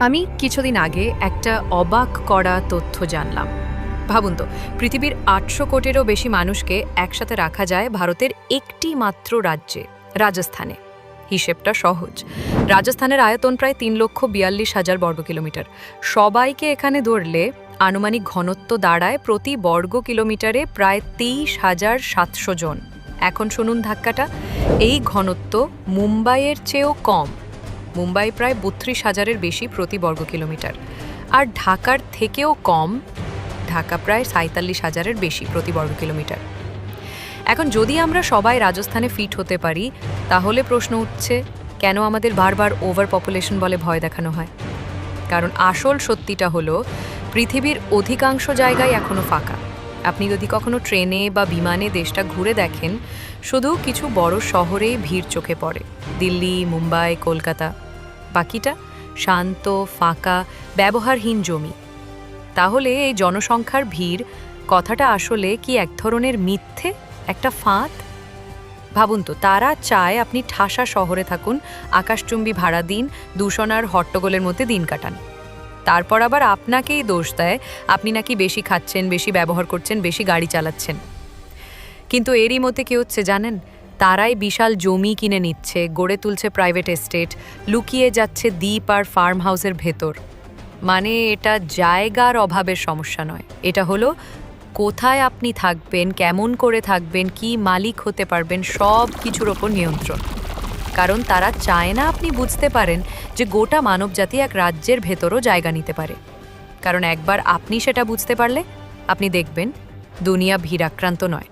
আমি কিছুদিন আগে একটা অবাক করা তথ্য জানলাম। ভাবুন তো, পৃথিবীর আটশো কোটিরও বেশি মানুষকে একসাথে রাখা যায় ভারতের একটি মাত্র রাজ্যে, রাজস্থানে। হিসেবটা সহজ। রাজস্থানের আয়তন প্রায় তিন লক্ষ বিয়াল্লিশ হাজার বর্গ কিলোমিটার। সবাইকে এখানে ধরলে আনুমানিক ঘনত্ব দাঁড়ায় প্রতি বর্গ কিলোমিটারে প্রায় তেইশ হাজার সাতশো জন। এখন শুনুন ধাক্কাটা। এই ঘনত্ব মুম্বাইয়ের চেয়েও কম। মুম্বাই প্রায় বত্রিশ হাজারের বেশি প্রতি বর্গ কিলোমিটার। আর ঢাকার থেকেও কম, ঢাকা প্রায় সাঁতাল্লিশ হাজারের বেশি প্রতি বর্গ কিলোমিটার। এখন যদি আমরা সবাই রাজস্থানে ফিট হতে পারি, তাহলে প্রশ্ন উঠছে, কেন আমাদের বারবার ওভার পপুলেশন বলে ভয় দেখানো হয়? কারণ আসল সত্যিটা হলো, পৃথিবীর অধিকাংশ জায়গায় এখনও ফাঁকা। আপনি যদি কখনো ট্রেনে বা বিমানে দেশটা ঘুরে দেখেন, শুধু কিছু বড় শহরেই ভিড় চোখে পড়ে। দিল্লি, মুম্বাই, কলকাতা। বাকিটা শান্ত, ফাঁকা, ব্যবহারহীন জমি। তাহলে এই জনসংখ্যার ভিড় কথাটা আসলে কি এক ধরনের মিথ্যে, একটা ফাঁদ? ভাবুন তো, তারা চায় আপনি ঠাসা শহরে থাকুন, আকাশচুম্বী ভাড়া দিন দূষণ আর হট্টগোলের মধ্যে দিন কাটান। তারপর আবার আপনাকেই দোষ দেয়, আপনি নাকি বেশি খাচ্ছেন, বেশি ব্যবহার করছেন, বেশি গাড়ি চালাচ্ছেন। কিন্তু এরই মধ্যে কী হচ্ছে জানেন? তারাই বিশাল জমি কিনে নিচ্ছে, গড়ে তুলছে প্রাইভেট এস্টেট লুকিয়ে যাচ্ছে দ্বীপ আর ফার্ম হাউসের ভেতর। মানে এটা জায়গার অভাবের সমস্যা নয়। এটা হলো কোথায় আপনি থাকবেন, কেমন করে থাকবেন, কি মালিক হতে পারবেন সব কিছুর ওপর নিয়ন্ত্রণ। কারণ তারা চায় না আপনি বুঝতে পারেন যে গোটা মানবজাতি এক রাজ্যের ভেতরও জায়গা নিতে পারে। কারণ একবার আপনি সেটা বুঝতে পারলে, আপনি দেখবেন দুনিয়া ভিড়াক্রান্ত নয়।